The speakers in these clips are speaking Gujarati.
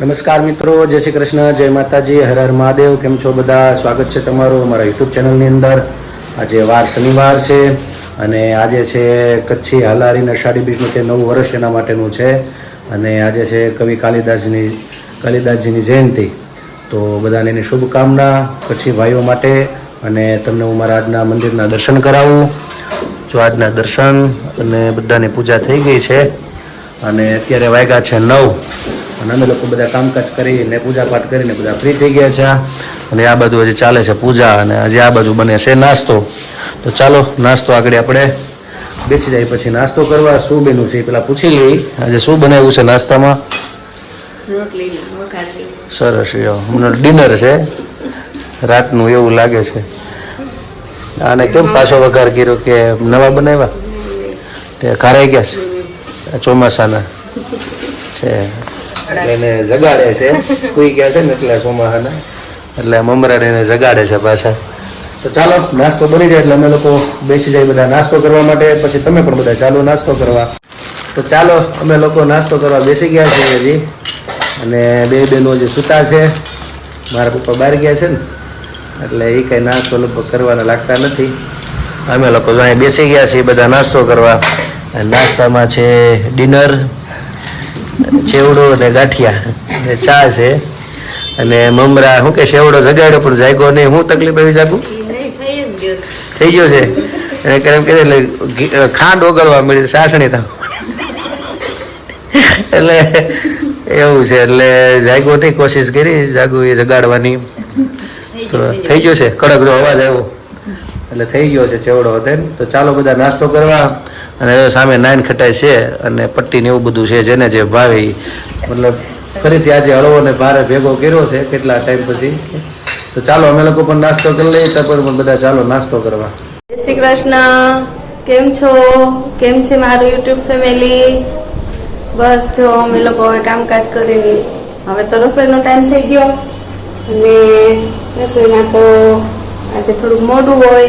નમસ્કાર મિત્રો, જય શ્રી કૃષ્ણ, જય માતાજી, હર હર મહાદેવ, કેમ છો બધા? સ્વાગત છે તમારું અમારા યુટ્યુબ ચેનલની અંદર. આજે વાર શનિવાર છે અને આજે છે કચ્છી હાલારીના અષાઢી બીજનું તે નવું વર્ષ એના માટેનું છે. અને આજે છે કવિ કાલિદાસની કાલિદાસજીની જયંતિ. તો બધાને એની શુભકામના કચ્છી ભાઈઓ માટે અને તમને હું મારા આજના મંદિરના દર્શન કરાવું. જો આજના દર્શન અને બધાની પૂજા થઈ ગઈ છે અને અત્યારે વાગ્યા છે નવ. અને અમે લોકો બધા કામકાજ કરીને પૂજા પાઠ કરીને બધા ફ્રી થઈ ગયા છે. અને આ બાજુ હજી ચાલે છે પૂજા અને હજી આ બાજુ બને છે નાસ્તો. તો ચાલો નાસ્તો આગળ આપણે બેસી જાય પછી નાસ્તો કરવા. શું બન્યું છે પેલા પૂછી લઈ આજે શું બનાવ્યું છે નાસ્તામાં? સરસ હમણાં ડિનર છે. રાતનું એવું લાગે છે. અને કેમ પાછો વઘાર કર્યો કે નવા બનાવ્યા? તે ખારાઈ ગયા છે? ચોમાસાના. છે. એટલે એને જગાડે છે. કોઈ ગયા છે ને એટલે ચોમાસાના એટલે મમરાને એને જગાડે છે પાછા. તો ચાલો નાસ્તો બની જાય એટલે અમે લોકો બેસી જાય બધા નાસ્તો કરવા માટે. પછી તમે પણ બધા ચાલો નાસ્તો કરવા. તો ચાલો અમે લોકો નાસ્તો કરવા બેસી ગયા છીએ હજી. અને બે બહેનો જે સૂતા છે મારા પપ્પા બહાર ગયા છે ને. એટલે એ કંઈ નાસ્તો લગભગ કરવાના લાગતા નથી. અમે લોકો જો અહીંયા બેસી ગયા છીએ બધા નાસ્તો કરવા. અને નાસ્તામાં છે ડિનર ચેવડો અને ગાંઠિયા. ને ચા છે. અને મમરા શું કે શેવડો જગાડ્યો પણ જાગ્યો નહીં. હું તકલીફ આવી જાગું? થઈ ગયો છે. અને કેમ કે ખાંડ ઓગળવા મળી સાસણી તા એટલે એવું છે, એટલે જાગોની કોશિશ કરી, જાગું એ જગાડવાની. તો થઈ ગયો છે, કડક જો અવાજ આવ્યો. એટલે થઈ ગયો છે ચેવડો હતો તો ચાલો બધા નાસ્તો કરવા. અને સામે નાઈન ખટાઈ છે અને પટ્ટી ને એવું બધું છે જેને જે ભાવે મતલબ ફરીથી આજે હળવો ને ભારે ભેગો કર્યો છે કેટલા ટાઈમ પછી. તો ચાલો અમે લોકો પણ નાસ્તો કરી લઈએ. તો પણ બધા ચાલો નાસ્તો કરવા. જય શ્રી કૃષ્ણ. કેમ છો? કેમ છે મારું યુટ્યુબ ફેમિલી? બસ જો, અમે લોકો હવે કામકાજ કરીને હવે તો રસોઈનો ટાઈમ થઈ ગયો. અને રસોઈમાં તો આજે થોડુંક મોડું હોય.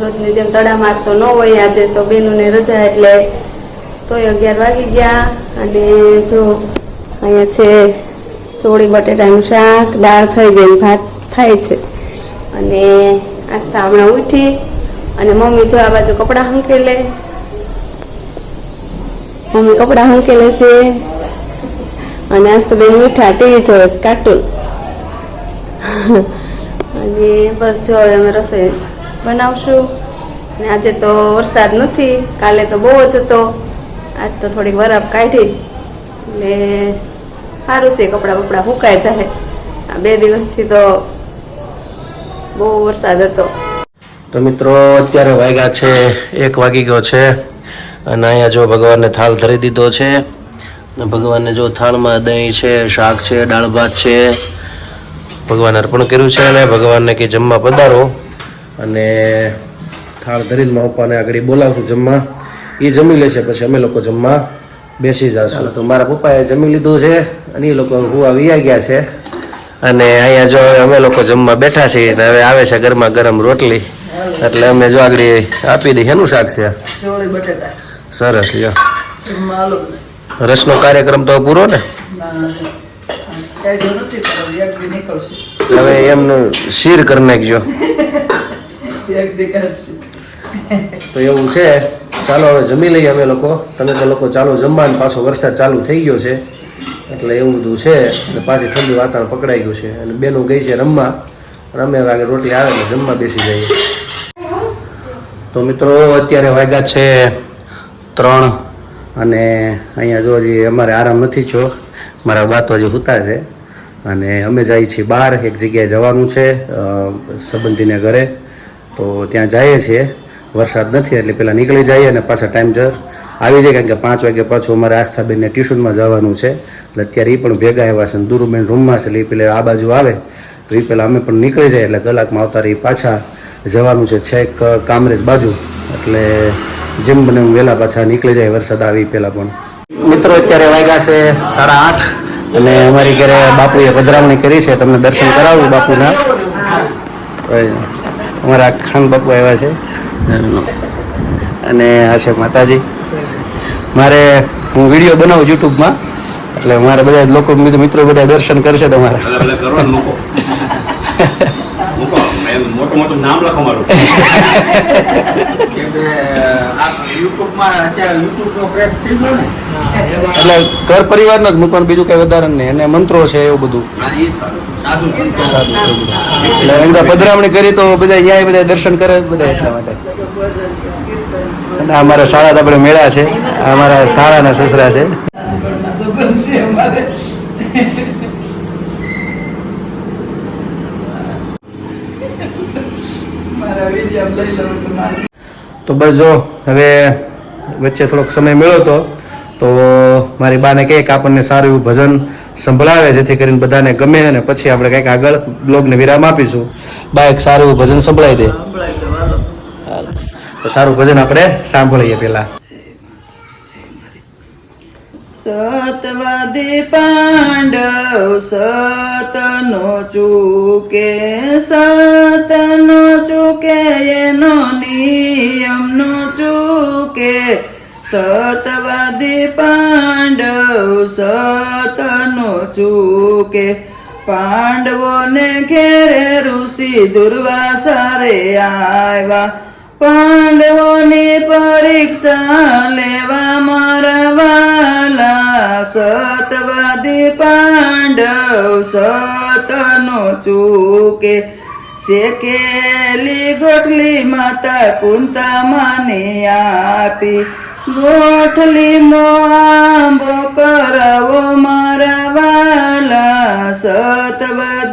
રોજની જેમ તડા મારતો ન હોય આજે તો બેનોને રજા એટલે તોય અગિયાર વાગી ગયા. અને જો અહીંયા છે ચોળી, બટેટાનું શાક, દાળ થઈ ગઈ ભાત થાય છે. અને આસ્થા હમણાં ઉઠી. અને મમ્મી જો આ બાજુ કપડાં હંકેલે. મમ્મી કપડાં હંકેલે છે. અને આજ તો બેન મીઠા, ટીવી જોવે કાર્ટૂન અને બસ જો હવે અમે રસોઈ બનાવશું. ને આજે તો વરસાદ નથી, કાલે તો બહુ જ હતો. આજ તો થોડીક બરફ કાઢી. એટલે સારું છે કપડાં બપડા સુકાય જાય. આ બે દિવસથી તો બહુ વરસાદ હતો. તો મિત્રો, અત્યારે વાગ્યા છે, એક વાગી ગયો છે. અને અહીંયા જો ભગવાનને થાળ ધરી દીધો છે. ભગવાનને જો થાળમાં દહીં છે, શાક છે, દાળ ભાત છે. ભગવાન અર્પણ કર્યું છે અને ભગવાનને કે જમવા પધારો. અને થાળ ધરીને મારા પપ્પાને આગળ બોલાવશું જમવા. એ જમી લેશે પછી અમે લોકો જમવા બેસી જશું. તો મારા પપ્પાએ જમી લીધું છે અને એ લોકો હુવા વિયા ગયા છે. અને અહીંયા જો હવે અમે લોકો જમવા બેઠા છીએ ને હવે આવે છે ગરમા ગરમ રોટલી. એટલે અમે જો આગળ આપી દઈએ. એનું શાક છે? સરસ લ્યો. રસનો કાર્યક્રમ તો પૂરો ને? હવે એમનું શીર કરી નાખજો. તો એવું છે. ચાલો હવે જમી લઈએ અમે લોકો. તમે તો લોકો ચાલો જમવા અને પાછો વરસાદ ચાલુ થઈ ગયો છે. એટલે એવું બધું છે. અને પાછી ઠંડુ વાતાવરણ પકડાઈ ગયું છે. અને બેનું ગઈ છે રમવા. રમે વાગે રોટલી આવે એટલે જમવા બેસી જઈએ. તો મિત્રો અત્યારે વાગ્યા છે ત્રણ. અને અહીંયા જો હજી અમારે આરામ નથી થયો. મારા બાતો હજી સૂતા છે. અને અમે જઈએ છીએ બહાર, એક જગ્યાએ જવાનું છે સંબંધીને ઘરે. તો ત્યાં જઈએ છીએ. વરસાદ નથી, એટલે પહેલાં નીકળી જઈએ અને પાછા ટાઈમ જર આવી જાય. કારણ કે પાંચ વાગે પાછું અમારે આસ્થાબેનને ટ્યુશનમાં જવાનું છે. એટલે અત્યારે એ પણ ભેગા આવ્યા છે દુરુબેન રૂમમાં છે, એટલે એ પેલા આ બાજુ આવે. તો એ પહેલાં અમે પણ નીકળી જાય, એટલે કલાકમાં આવતા રહી પાછા જવાનું છે. છેક કામરેજ બાજુ. એટલે જેમ બને વહેલા પાછા નીકળી જાય, વરસાદ આવી પહેલાં પણ. મિત્રો, અત્યારે વાગ્યા છે સાડા આઠ. અને અમારી ઘરે બાપુએ પધરામણી કરી છે તમને દર્શન કરાવું બાપુના. અમારા ખાન બાપુ આવ્યા છે. અને આ છે માતાજી. મારે હું વીડિયો બનાવું યુટ્યુબમાં એટલે મારે બધા જ લોકો મિત્રો બધા દર્શન કરશે તમારા. મોટું મોટું નામ લખો મારું. એટલે ઘર પરિવારનો જ મૂકવાનું બીજું કઈ વધારે નહીં. અને મંત્રો છે એવું બધું. સાદું એટલે એમ તો પધરામણી કરી તો બધા ન્યાય બધા દર્શન કરે જ બધા એટલા માટે. અને અમારા શાળા આપણે મેળા છે. અમારા શાળાના સસરા છે. મારા વિજય લઈ લઉં તો બસ જો હવે વચ્ચે થોડોક સમય મળ્યો તો તો મારી બાને કહે કે આપણને સારું એવું ભજન સંભળાવે જેથી કરીને બધાને ગમે અને પછી આપણે કંઈક આગળ બ્લોગને વિરામ આપીશું. બા એક સારું એવું ભજન સંભળાઈ દે. તો સારું ભજન આપણે સાંભળીએ પેલા સતવાદી પાંડવ સતનો ચૂકે સતનો ચૂકે, એનો નિયમનો ચૂકે. સતવાદી પાંડવ સતનો ચૂકે. પાંડવોને ઘેરે ઋષિ દુર્વાસારે આવ્યા. પાંડવોની પરીક્ષા લેવા મારા વાલા સતવાદી પાંડવ સતનો ચૂકે. શેકેલી ગોઠલી માતા કુંતા માને આપી. ગોઠલી નો આંબો કરવો મારા વાલા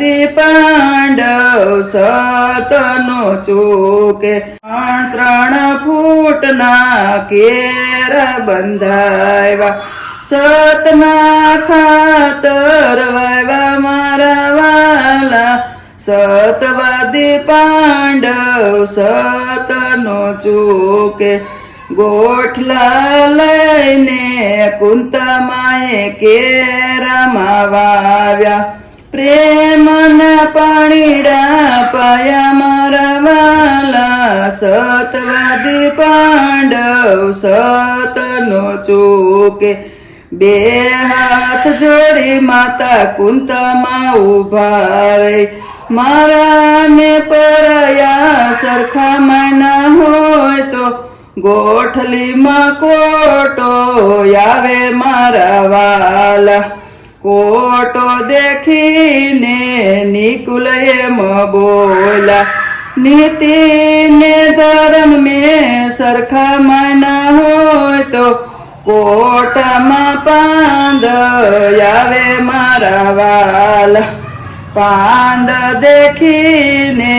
સતવાદી પાંડવ સતનો ચોકે ત્રણ ફૂટના કેર બંધાવ્યા સતના ખાતર વાયવા મારા વાલા. સતવાદી પાંડવ સતનો ચોકે ગોઠલા લઈને કુંતામાએ કેરામાં વાવ્યા. પ્રેમના પાણીડા પાયા મારા વાલા, સતવાદી પાંડવ સતનો ચોકે. બે હાથ જોડી માતા કુંતામાં ઊભા રહી. મારા ને પરયા સરખા માના હોય તો ગોઠલીમાં કોટો આવે મારા વાલા. કોટો દેખીને નિકુલ એમ બોલા નીતિ ને ધર્મ મેં સરખા માના હોય તો કોટામાં પાંદ આવે મારા વાલા. પાંદ દેખીને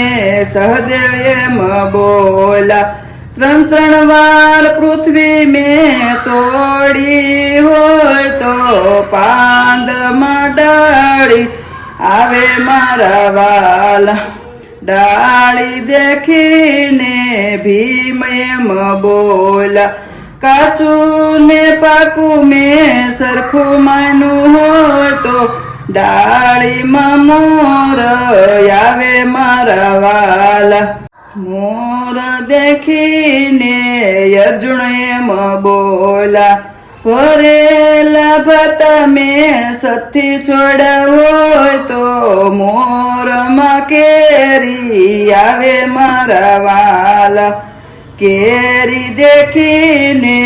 સહદેવ એમ બોલા, ત્રણ ત્રણ વાર પૃથ્વી મેં તોડી હોય તો પાંદમાં ડાળી આવે મારા વાલા. ડાળી દેખીને ભીમ એમ બોલા. કાચું ને પાકું મેં સરખું માનું હોય તો ડાળીમાં મોર આવે મારા વાલા. મોર દેખીને અર્જુન એમ બોલા ભરેલા ભતા મેં સથી છોડાવો તો મોરમાં કેરી આવે મારા વાલા. કેરી દેખીને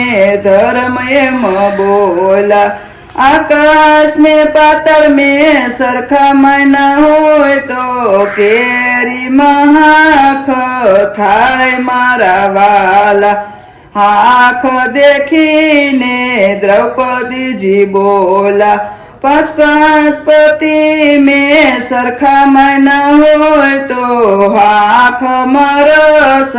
ધર્મ એમ બોલા આકાશ ને પાતળ મેં સરખા માના હોય તો કેરીમાં મહાખ થાય મારા વાલા. હાખ દેખીને દ્રૌપદીજી બોલા પાંચ પાંચ પતિ મેં સરખા માના હોય તો હાખ મરસ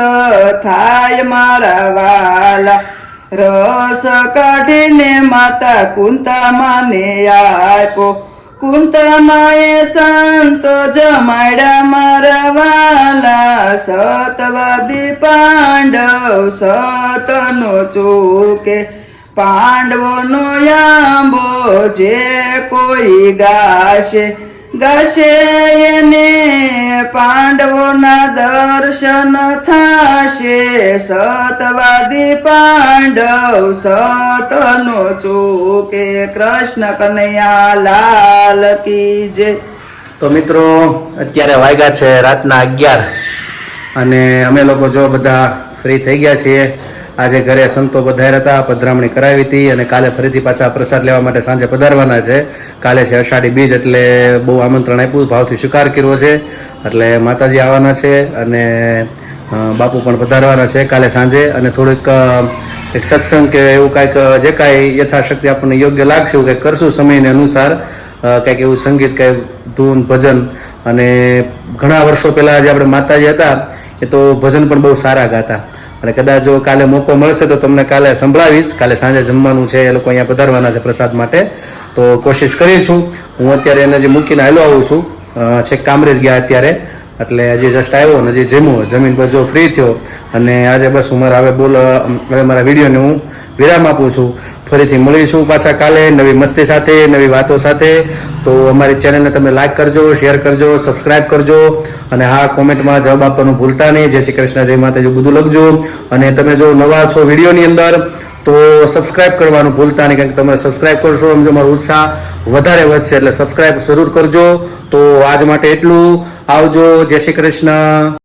થાય મારા વાલા. રસ કાઢીને માતા કુંતા માને આપ્યો કુંતા માએ સંતો જમાડ્યા મારા વાલા, સતવાદી પાંડવ સતનો ચૂકે. પાંડવોનો આંબો જે કોઈ ગાશે. ગાશે એને પાંડવોના દર્શન થાશે. સતવાદી પાંડવ સતનો ચોકે કૃષ્ણ કનૈયા લાલ કી જય. તો મિત્રો, અત્યારે વાગ્યા છે રાતના અગિયાર અને અમે લોકો જો બધા ફ્રી થઈ ગયા છીએ આજે ઘરે સંતો પધાર્યા હતા પધરામણી કરાવી હતી અને કાલે ફરીથી પાછા પ્રસાદ લેવા માટે સાંજે પધારવાના છે. કાલે છે અષાઢી બીજ એટલે બહુ આમંત્રણ આપ્યું, ભાવથી સ્વીકાર કર્યો છે. એટલે માતાજી આવવાના છે અને બાપુ પણ પધારવાના છે કાલે સાંજે અને થોડીક એક સત્સંગ કે એવું કાંઈક, જે કાંઈ યથાશક્તિ આપણને યોગ્ય લાગશે એવું કંઈક કરશું સમયને અનુસાર. કંઈક એવું સંગીત, કંઈ ધૂન, ભજન અને ઘણા વર્ષો પહેલાં જે આપણે માતાજી હતા, એ તો ભજન પણ બહુ સારા ગાતા. અને કદાચ જો કાલે મોકો મળશે તો તમને કાલે સંભળાવીશ. કાલે સાંજે જમવાનું છે, એ લોકો અહીંયા પધારવાના છે પ્રસાદ માટે. તો કોશિશ કરી છું. હું અત્યારે એને જે મૂકીને હાલો આવું છું. છેક કામરેજ ગયા અત્યારે. એટલે હજી જસ્ટ આવ્યો ને હજી જમ્યો. જમીન પર જો ફ્રી થયો અને આજે બસ હું મારા હવે બોલ હવે મારા વિડીયોને હું વિરામ આપું છું. ફરીથી મળીશું પાછા કાલે નવી મસ્તી સાથે, નવી વાતો સાથે. તો અમારી ચેનલને તમે લાઈક કરજો શેર કરજો સબસ્ક્રાઇબ કરજો અને હા કોમેન્ટમાં જવાબ આપવાનું ભૂલતા નહીં. જય શ્રી કૃષ્ણ, જય માતાજી, બધું લખજો. અને તમે જો નવા છો વિડીયોની અંદર, તો સબસ્ક્રાઇબ કરવાનું ભૂલતા નહીં, કારણ કે તમે સબસ્ક્રાઇબ કરશો, એમ જો મારો ઉત્સાહ વધારે વધશે. એટલે સબસ્ક્રાઇબ જરૂર કરજો. તો આજ માટે એટલું. આવજો, જય શ્રી કૃષ્ણ.